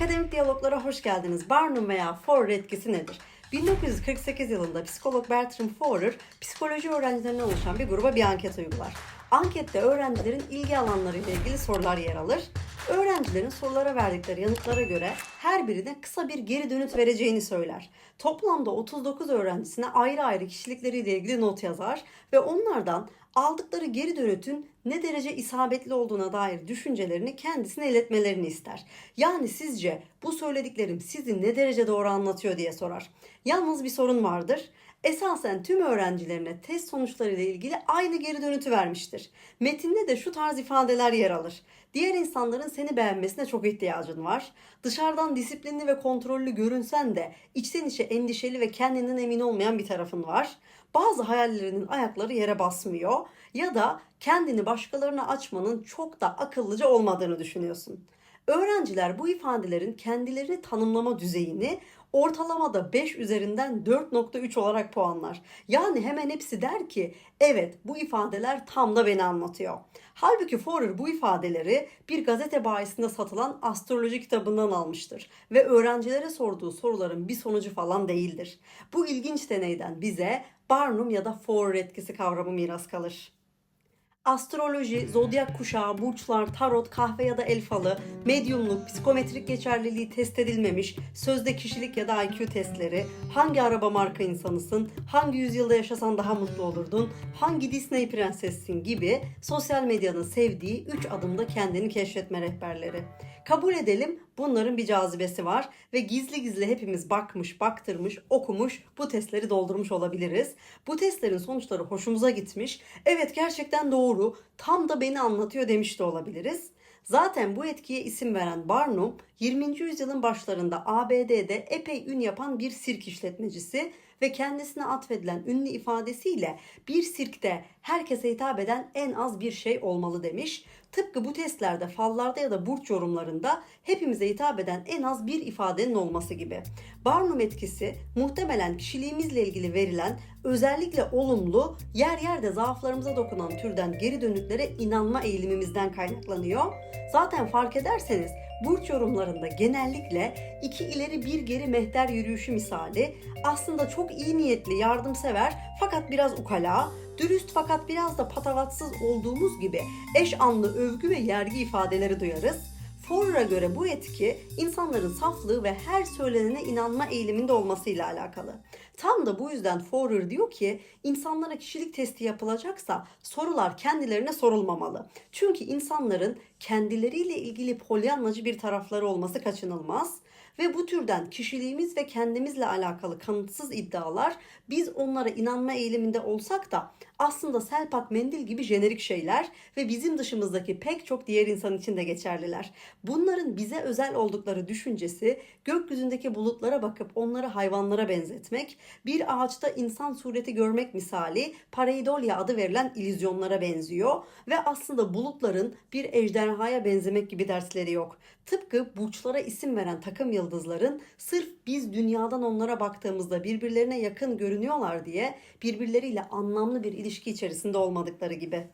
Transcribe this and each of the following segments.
Akademik diyaloglara hoş geldiniz. Barnum veya Forer etkisi nedir? 1948 yılında psikolog Bertram Forer, psikoloji öğrencilerinden oluşan bir gruba bir anket uygular. Ankette öğrencilerin ilgi alanlarıyla ilgili sorular yer alır. Öğrencilerin sorulara verdikleri yanıtlara göre her birine kısa bir geri dönüt vereceğini söyler. Toplamda 39 öğrencisine ayrı ayrı kişilikleriyle ilgili not yazar ve onlardan aldıkları geri dönütün ne derece isabetli olduğuna dair düşüncelerini kendisine iletmelerini ister. Yani sizce bu söylediklerim sizi ne derece doğru anlatıyor diye sorar. Yalnız bir sorun vardır. Esasen tüm öğrencilerine test sonuçlarıyla ilgili aynı geri dönütü vermiştir. Metinde de şu tarz ifadeler yer alır. Diğer insanların seni beğenmesine çok ihtiyacın var. Dışarıdan disiplinli ve kontrollü görünsen de içten içe endişeli ve kendinden emin olmayan bir tarafın var. Bazı hayallerinin ayakları yere basmıyor ya da kendini başkalarına açmanın çok da akıllıca olmadığını düşünüyorsun. Öğrenciler bu ifadelerin kendilerini tanımlama düzeyini ortalamada 5 üzerinden 4.3 olarak puanlar. Yani hemen hepsi der ki evet bu ifadeler tam da beni anlatıyor. Halbuki Forer bu ifadeleri bir gazete bayisinde satılan astroloji kitabından almıştır ve öğrencilere sorduğu soruların bir sonucu falan değildir. Bu ilginç deneyden bize Barnum ya da Forer etkisi kavramı miras kalır. Astroloji, zodyak kuşağı, burçlar, tarot, kahve ya da el falı, medyumluk, psikometrik geçerliliği test edilmemiş, sözde kişilik ya da IQ testleri, hangi araba marka insanısın, hangi yüzyılda yaşasan daha mutlu olurdun, hangi Disney prensessin gibi sosyal medyanın sevdiği 3 adımda kendini keşfetme rehberleri. Kabul edelim bunların bir cazibesi var ve gizli gizli hepimiz bakmış, baktırmış, okumuş, bu testleri doldurmuş olabiliriz. Bu testlerin sonuçları hoşumuza gitmiş. Evet gerçekten doğru, tam da beni anlatıyor demiş de olabiliriz. Zaten bu etkiye isim veren Barnum 20. yüzyılın başlarında ABD'de epey ün yapan bir sirk işletmecisi ve kendisine atfedilen ünlü ifadesiyle bir sirkte herkese hitap eden en az bir şey olmalı demiş. Tıpkı bu testlerde, fallarda ya da burç yorumlarında hepimize hitap eden en az bir ifadenin olması gibi. Barnum etkisi muhtemelen kişiliğimizle ilgili verilen özellikle olumlu, yer yerde zaaflarımıza dokunan türden geri dönütlere inanma eğilimimizden kaynaklanıyor. Zaten fark ederseniz burç yorumlarında genellikle iki ileri bir geri mehter yürüyüşü misali aslında çok iyi niyetli, yardımsever fakat biraz ukala, dürüst fakat biraz da patavatsız olduğumuz gibi eş anlı övgü ve yergi ifadeleri duyarız. Forer'a göre bu etki insanların saflığı ve her söylenene inanma eğiliminde olmasıyla alakalı. Tam da bu yüzden Forer diyor ki insanlara kişilik testi yapılacaksa sorular kendilerine sorulmamalı. Çünkü insanların kendileriyle ilgili polyanlacı bir tarafları olması kaçınılmaz ve bu türden kişiliğimiz ve kendimizle alakalı kanıtsız iddialar biz onlara inanma eğiliminde olsak da aslında selpak mendil gibi jenerik şeyler ve bizim dışımızdaki pek çok diğer insan için de geçerliler. Bunların bize özel oldukları düşüncesi gökyüzündeki bulutlara bakıp onları hayvanlara benzetmek, bir ağaçta insan sureti görmek misali pareidolya adı verilen illüzyonlara benziyor ve aslında bulutların bir ejderhaya benzemek gibi dersleri yok. Tıpkı burçlara isim veren takım yıldızların sırf biz dünyadan onlara baktığımızda birbirlerine yakın görünüyorlar diye birbirleriyle anlamlı bir ilişki içerisinde olmadıkları gibi.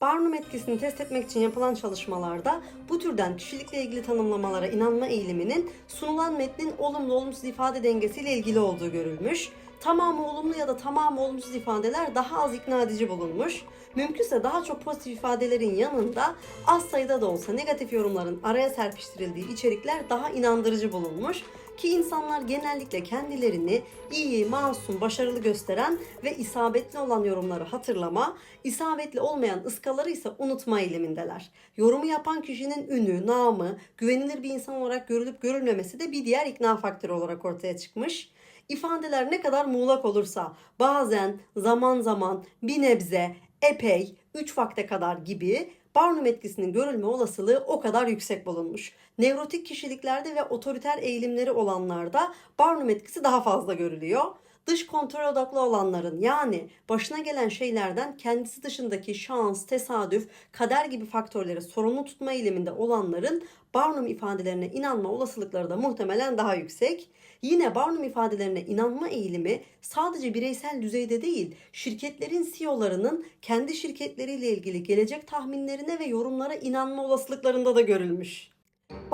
Barnum etkisini test etmek için yapılan çalışmalarda bu türden kişilikle ilgili tanımlamalara inanma eğiliminin sunulan metnin olumlu olumsuz ifade dengesiyle ilgili olduğu görülmüş. Tamamı olumlu ya da tamamı olumsuz ifadeler daha az ikna edici bulunmuş. Mümkünse daha çok pozitif ifadelerin yanında az sayıda da olsa negatif yorumların araya serpiştirildiği içerikler daha inandırıcı bulunmuş ki insanlar genellikle kendilerini iyi, masum, başarılı gösteren ve isabetli olan yorumları hatırlama, isabetli olmayan ıskaları ise unutma eğilimindeler. Yorumu yapan kişinin ünü, namı, güvenilir bir insan olarak görülüp görülmemesi de bir diğer ikna faktörü olarak ortaya çıkmış. İfadeler ne kadar muğlak olursa bazen, zaman zaman, bir nebze, epey, üç vakte kadar gibi Barnum etkisinin görülme olasılığı o kadar yüksek bulunmuş. Nevrotik kişiliklerde ve otoriter eğilimleri olanlarda Barnum etkisi daha fazla görülüyor. Dış kontrol odaklı olanların yani başına gelen şeylerden kendisi dışındaki şans, tesadüf, kader gibi faktörleri sorumlu tutma eğiliminde olanların Barnum ifadelerine inanma olasılıkları da muhtemelen daha yüksek. Yine Barnum ifadelerine inanma eğilimi sadece bireysel düzeyde değil, şirketlerin CEO'larının kendi şirketleriyle ilgili gelecek tahminlerine ve yorumlara inanma olasılıklarında da görülmüş.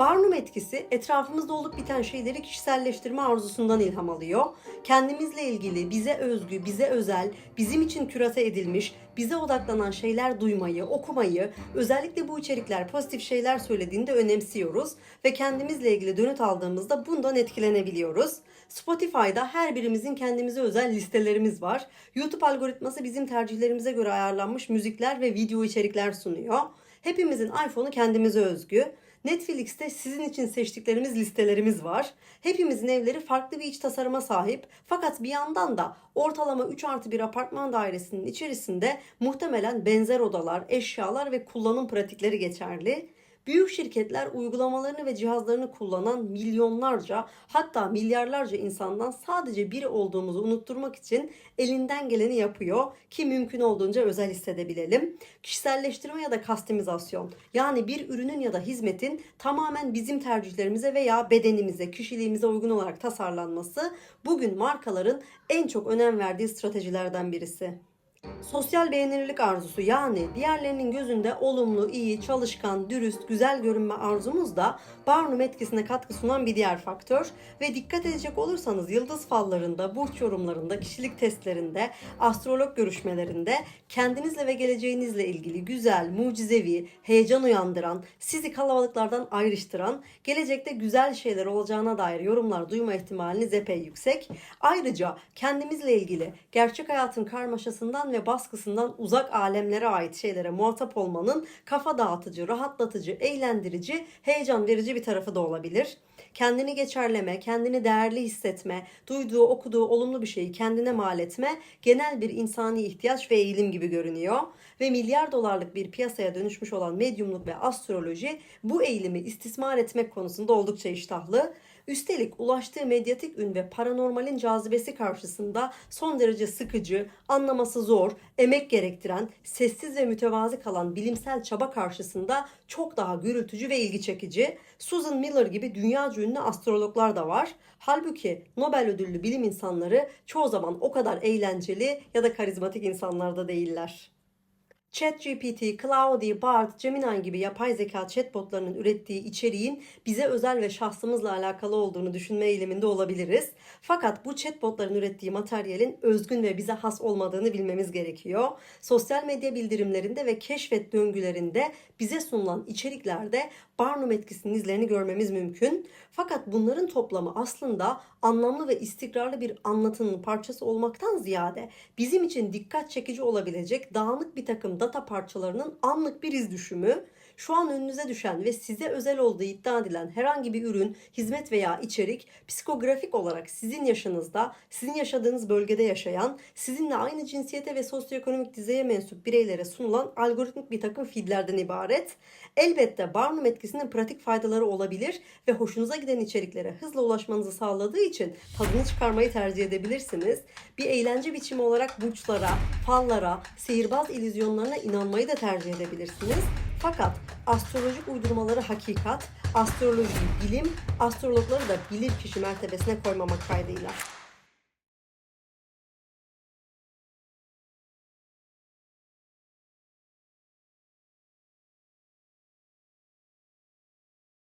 Barnum etkisi etrafımızda olup biten şeyleri kişiselleştirme arzusundan ilham alıyor. Kendimizle ilgili, bize özgü, bize özel, bizim için kürate edilmiş, bize odaklanan şeyler duymayı, okumayı, özellikle bu içerikler pozitif şeyler söylediğinde önemsiyoruz ve kendimizle ilgili dönüt aldığımızda bundan etkilenebiliyoruz. Spotify'da her birimizin kendimize özel listelerimiz var. YouTube algoritması bizim tercihlerimize göre ayarlanmış müzikler ve video içerikler sunuyor. Hepimizin iPhone'u kendimize özgü. Netflix'te sizin için seçtiklerimiz listelerimiz var. Hepimizin evleri farklı bir iç tasarıma sahip. Fakat bir yandan da ortalama 3 artı bir apartman dairesinin içerisinde muhtemelen benzer odalar, eşyalar ve kullanım pratikleri geçerli. Büyük şirketler uygulamalarını ve cihazlarını kullanan milyonlarca hatta milyarlarca insandan sadece biri olduğumuzu unutturmak için elinden geleni yapıyor ki mümkün olduğunca özel hissedebilelim. Kişiselleştirme ya da kastimizasyon yani bir ürünün ya da hizmetin tamamen bizim tercihlerimize veya bedenimize, kişiliğimize uygun olarak tasarlanması bugün markaların en çok önem verdiği stratejilerden birisi. Sosyal beğenilirlik arzusu yani diğerlerinin gözünde olumlu, iyi, çalışkan, dürüst, güzel görünme arzumuz da Barnum etkisine katkı sunan bir diğer faktör ve dikkat edecek olursanız yıldız fallarında, burç yorumlarında, kişilik testlerinde, astrolog görüşmelerinde kendinizle ve geleceğinizle ilgili güzel, mucizevi, heyecan uyandıran, sizi kalabalıklardan ayrıştıran, gelecekte güzel şeyler olacağına dair yorumlar duyma ihtimaliniz epey yüksek. Ayrıca kendimizle ilgili gerçek hayatın karmaşasından ve baskısından uzak alemlere ait şeylere muhatap olmanın kafa dağıtıcı, rahatlatıcı, eğlendirici, heyecan verici bir tarafı da olabilir. Kendini geçerleme, kendini değerli hissetme, duyduğu, okuduğu olumlu bir şeyi kendine mal etme genel bir insani ihtiyaç ve eğilim gibi görünüyor. Ve milyar dolarlık bir piyasaya dönüşmüş olan medyumluk ve astroloji bu eğilimi istismar etmek konusunda oldukça iştahlı. Üstelik ulaştığı medyatik ün ve paranormalin cazibesi karşısında son derece sıkıcı, anlaması zor, emek gerektiren, sessiz ve mütevazi kalan bilimsel çaba karşısında çok daha gürültücü ve ilgi çekici. Susan Miller gibi dünyaca ünlü astrologlar da var. Halbuki Nobel ödüllü bilim insanları çoğu zaman o kadar eğlenceli ya da karizmatik insanlar da değiller. ChatGPT, Claude, Bard, Gemini gibi yapay zeka chatbotlarının ürettiği içeriğin bize özel ve şahsımızla alakalı olduğunu düşünme eğiliminde olabiliriz. Fakat bu chatbotların ürettiği materyalin özgün ve bize has olmadığını bilmemiz gerekiyor. Sosyal medya bildirimlerinde ve keşfet döngülerinde bize sunulan içeriklerde Barnum etkisinin izlerini görmemiz mümkün. Fakat bunların toplamı aslında anlamlı ve istikrarlı bir anlatının parçası olmaktan ziyade bizim için dikkat çekici olabilecek dağınık bir takım data parçalarının anlık bir iz düşümü, şu an önünüze düşen ve size özel olduğu iddia edilen herhangi bir ürün, hizmet veya içerik psikografik olarak sizin yaşınızda, sizin yaşadığınız bölgede yaşayan, sizinle aynı cinsiyete ve sosyoekonomik dizeye mensup bireylere sunulan algoritmik bir takım feedlerden ibaret. Elbette Barnum etkisinin pratik faydaları olabilir ve hoşunuza giden içeriklere hızla ulaşmanızı sağladığı için tadını çıkarmayı tercih edebilirsiniz. Bir eğlence biçimi olarak burçlara, fallara, sihirbaz illüzyonlarına inanmayı da tercih edebilirsiniz. Fakat astrolojik uydurmaları hakikat, astrolojiyi bilim, astrologları da bilir kişi mertebesine koymamak kaydıyla.